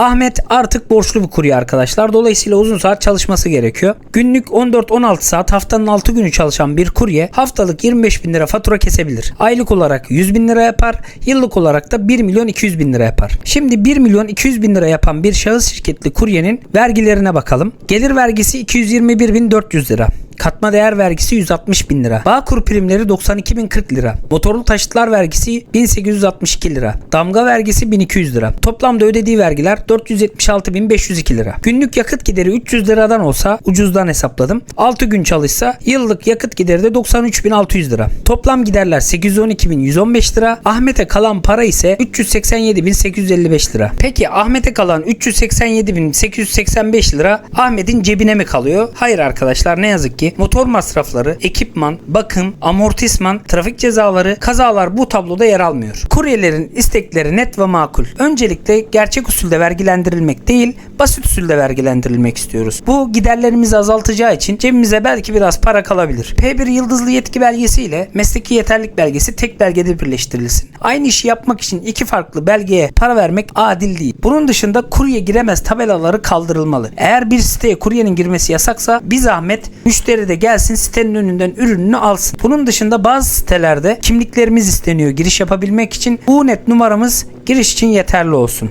Ahmet artık borçlu bir kurye arkadaşlar. Dolayısıyla uzun saat çalışması gerekiyor. Günlük 14-16 saat haftanın 6 günü çalışan bir kurye haftalık 25 bin lira fatura kesebilir. Aylık olarak 100 bin lira yapar. Yıllık olarak da 1 milyon 200 bin lira yapar. Şimdi 1 milyon 200 bin lira yapan bir şahıs şirketli kuryenin vergilerine bakalım. Gelir vergisi 221 bin 400 lira. Katma değer vergisi 160 bin lira. Bağkur primleri 92 bin 40 lira. Motorlu taşıtlar vergisi 1862 lira. Damga vergisi 1200 lira. Toplamda ödediği vergiler 476 bin 502 lira. Günlük yakıt gideri 300 liradan olsa ucuzdan hesapladım. 6 gün çalışsa yıllık yakıt gideri de 93 bin 600 lira. Toplam giderler 812 bin 115 lira. Ahmet'e kalan para ise 387 bin 855 lira. Peki Ahmet'e kalan 387 bin 885 lira Ahmet'in cebine mi kalıyor? Hayır arkadaşlar ne yazık ki motor masrafları, ekipman, bakım, amortisman, trafik cezaları, kazalar bu tabloda yer almıyor. Kuryelerin istekleri net ve makul. Öncelikle gerçek usulde vergilendirilmek değil, basit usulde vergilendirilmek istiyoruz. Bu giderlerimizi azaltacağı için cebimize belki biraz para kalabilir. P1 yıldızlı yetki belgesi ile mesleki yeterlik belgesi tek belgede birleştirilsin. Aynı işi yapmak için iki farklı belgeye para vermek adil değil. Bunun dışında kurye giremez tabelaları kaldırılmalı. Eğer bir siteye kuryenin girmesi yasaksa bir zahmet müşteri de gelsin sitenin önünden ürününü alsın. Bunun dışında bazı sitelerde kimliklerimiz isteniyor giriş yapabilmek için. Bu net numaramız giriş için yeterli olsun.